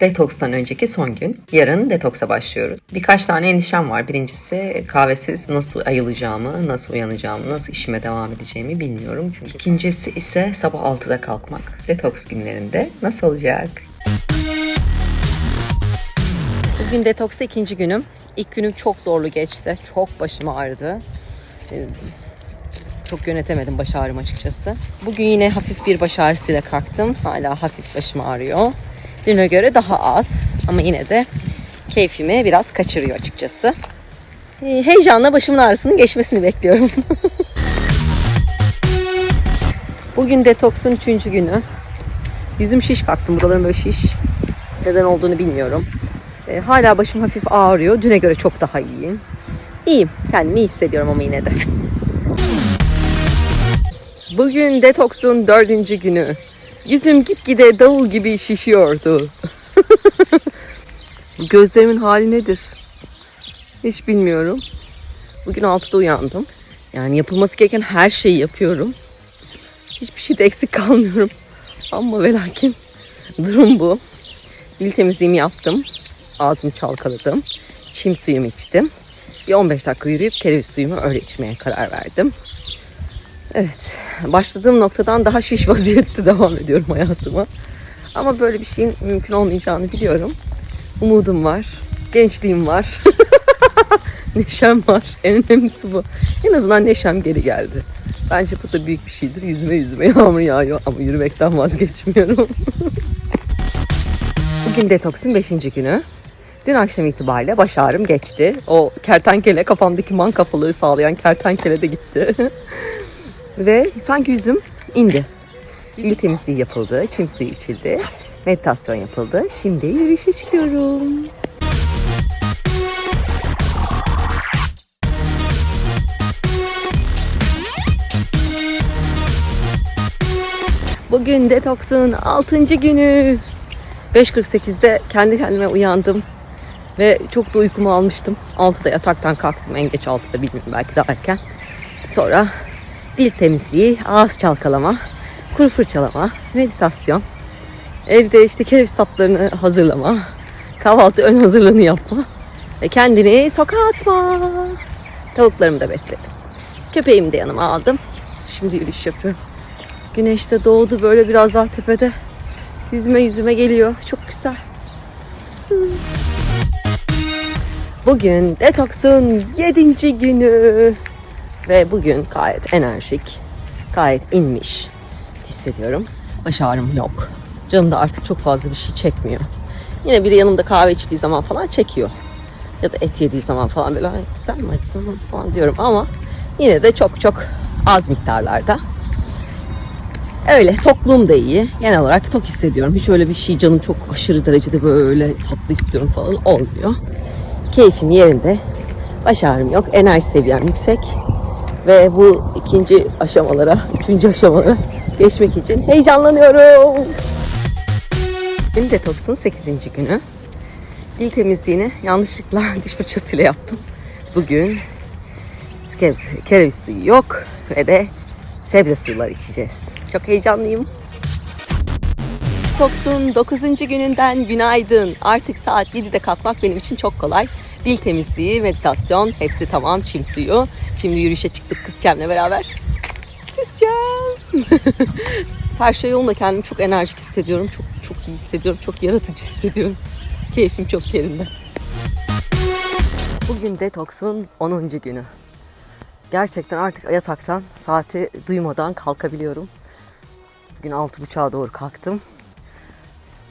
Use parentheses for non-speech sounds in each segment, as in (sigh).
Detokstan önceki son gün. Yarın detoksa başlıyoruz. Birkaç tane endişem var. Birincisi kahvesiz nasıl ayılacağımı, nasıl uyanacağımı, nasıl işime devam edeceğimi bilmiyorum. Çünkü ikincisi ise sabah 6'da kalkmak. Detoks günlerinde nasıl olacak? Bugün detoksta ikinci günüm. İlk günüm çok zorlu geçti. Çok başım ağrıdı. Ee, Çok yönetemedim baş ağrım açıkçası. Bugün yine hafif bir baş ağrısıyla kalktım. Hala hafif başım ağrıyor. Düne göre daha az ama yine de keyfimi biraz kaçırıyor açıkçası. Ee, Heyecanla başımın ağrısının geçmesini bekliyorum. (laughs) Bugün detoksun üçüncü günü. Yüzüm şiş kalktım. Buralarım böyle şiş. Neden olduğunu bilmiyorum. Ee, hala başım hafif ağrıyor. Düne göre çok daha iyiyim. İyiyim. Kendimi iyi hissediyorum ama yine de. (laughs) Bugün detoksun dördüncü günü. Yüzüm gitgide davul gibi şişiyordu. (laughs) Gözlerimin hali nedir? Hiç bilmiyorum. Bugün 6'da uyandım. Yani yapılması gereken her şeyi yapıyorum. Hiçbir şeyde eksik kalmıyorum. Ama ve lakin durum bu. Dil temizliğimi yaptım. Ağzımı çalkaladım. Çim suyumu içtim. Bir 15 dakika yürüyüp kereviz suyumu öyle içmeye karar verdim. Evet, başladığım noktadan daha şiş vaziyette (laughs) devam ediyorum hayatıma. Ama böyle bir şeyin mümkün olmayacağını biliyorum. Umudum var, gençliğim var, (laughs) neşem var. En önemlisi bu. En azından neşem geri geldi. Bence bu da büyük bir şeydir. Yüzüme yüzüme (laughs) yağmur yağıyor ama yürümekten vazgeçmiyorum. Bugün detoksin 5. günü. Dün akşam itibariyle baş ağrım geçti. O kertenkele, kafamdaki man kafalığı sağlayan kertenkele de gitti. Ve sanki yüzüm indi. Dil temizliği yapıldı, çim suyu içildi, meditasyon yapıldı. Şimdi yürüyüşe çıkıyorum. Bugün detoksun 6. günü. 5.48'de kendi kendime uyandım. Ve çok da uykumu almıştım. 6'da yataktan kalktım. En geç 6'da bilmiyorum belki daha erken. Sonra dil temizliği, ağız çalkalama, kuru fırçalama, meditasyon. Evde işte kereviz saplarını hazırlama, kahvaltı ön hazırlığını yapma ve kendini sokağa atma. Tavuklarımı da besledim. Köpeğimi de yanıma aldım. Şimdi yürüyüş yapıyorum. Güneş de doğdu böyle biraz daha tepede. Yüzüme yüzüme geliyor. Çok güzel. Bugün detoksun 7. günü. Ve bugün gayet enerjik, gayet inmiş hissediyorum. Baş ağrım yok. Canım da artık çok fazla bir şey çekmiyor. Yine biri yanımda kahve içtiği zaman falan çekiyor. Ya da et yediği zaman falan böyle "Ay, güzel mi acaba?" falan diyorum ama yine de çok çok az miktarlarda. Öyle tokluğum da iyi. Genel olarak tok hissediyorum. Hiç öyle bir şey canım çok aşırı derecede böyle tatlı istiyorum falan olmuyor. Keyfim yerinde. Baş ağrım yok. Enerji seviyem yüksek. Ve bu ikinci aşamalara, (laughs) üçüncü aşamalara geçmek için heyecanlanıyorum. Bugün detoksun 8. günü. Dil temizliğini yanlışlıkla (laughs) diş fırçasıyla yaptım. Bugün ke- kereviz suyu yok ve de sebze suları içeceğiz. Çok heyecanlıyım. Toksun 9. gününden günaydın. Artık saat 7'de kalkmak benim için çok kolay. Dil temizliği, meditasyon, hepsi tamam. Çim suyu. Şimdi yürüyüşe çıktık kızcağımla beraber. Kızcağım. (laughs) Her şey yolunda kendimi çok enerjik hissediyorum. Çok çok iyi hissediyorum. Çok yaratıcı hissediyorum. Keyfim çok yerinde. Bugün detoksun 10. günü. Gerçekten artık yataktan saati duymadan kalkabiliyorum. Bugün 6.30'a doğru kalktım.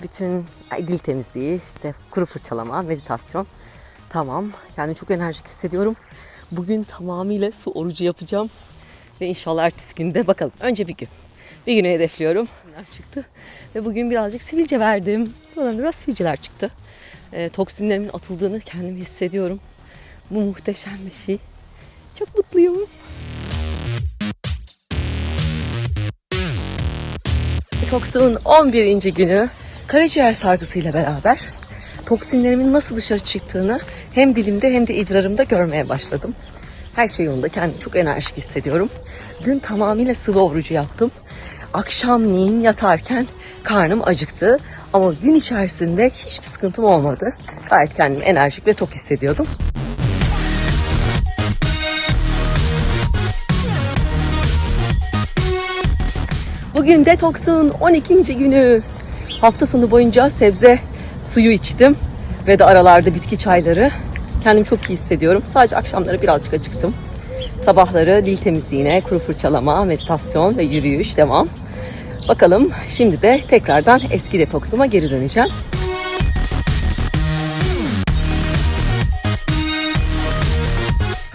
Bütün dil temizliği, işte kuru fırçalama, meditasyon. Tamam. Kendimi çok enerjik hissediyorum. Bugün tamamıyla su orucu yapacağım. Ve inşallah ertesi günde bakalım. Önce bir gün. Bir günü hedefliyorum. Bunlar çıktı. Ve bugün birazcık sivilce verdim. Bana biraz sivilceler çıktı. E, toksinlerimin atıldığını kendimi hissediyorum. Bu muhteşem bir şey. Çok mutluyum. Toksin 11. günü karaciğer sargısıyla beraber toksinlerimin nasıl dışarı çıktığını hem dilimde hem de idrarımda görmeye başladım. Her şey yolunda kendimi çok enerjik hissediyorum. Dün tamamıyla sıvı orucu yaptım. Akşamleyin yatarken karnım acıktı. Ama gün içerisinde hiçbir sıkıntım olmadı. Gayet kendimi enerjik ve tok hissediyordum. Bugün detoksun 12. günü. Hafta sonu boyunca sebze suyu içtim ve de aralarda bitki çayları. Kendimi çok iyi hissediyorum. Sadece akşamları birazcık acıktım. Sabahları dil temizliğine, kuru fırçalama, meditasyon ve yürüyüş devam. Bakalım şimdi de tekrardan eski detoksuma geri döneceğim.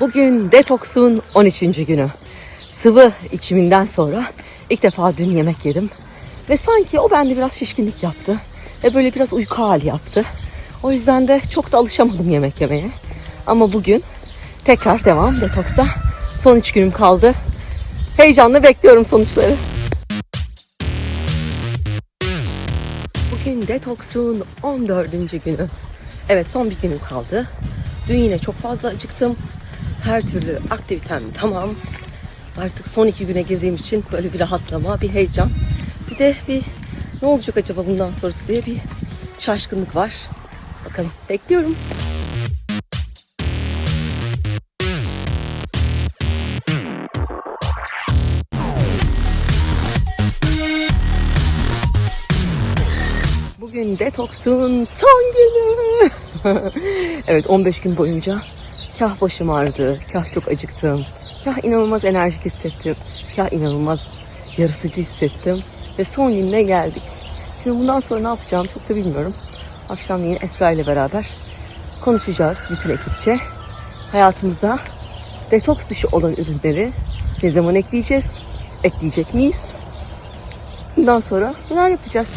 Bugün detoksun 13. günü. Sıvı içiminden sonra ilk defa dün yemek yedim. Ve sanki o bende biraz şişkinlik yaptı. Ve böyle biraz uyku hali yaptı. O yüzden de çok da alışamadım yemek yemeye. Ama bugün tekrar devam detoksa. Son 3 günüm kaldı. Heyecanla bekliyorum sonuçları. Bugün detoksun 14. günü. Evet son bir günüm kaldı. Dün yine çok fazla acıktım. Her türlü aktivitem tamam. Artık son iki güne girdiğim için böyle bir rahatlama, bir heyecan. Bir de bir ne olacak acaba bundan sonrası diye bir şaşkınlık var. Bakalım bekliyorum. Bugün detoksun son günü. (laughs) evet 15 gün boyunca kah başım ağrıdı, kah çok acıktım, kah inanılmaz enerjik hissettim, kah inanılmaz yaratıcı hissettim. Ve son gününe geldik. Şimdi bundan sonra ne yapacağım çok da bilmiyorum. Akşamleyin Esra ile beraber konuşacağız bütün ekipçe. Hayatımıza detoks dışı olan ürünleri ne zaman ekleyeceğiz? Ekleyecek miyiz? Bundan sonra neler yapacağız?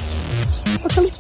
Bakalım.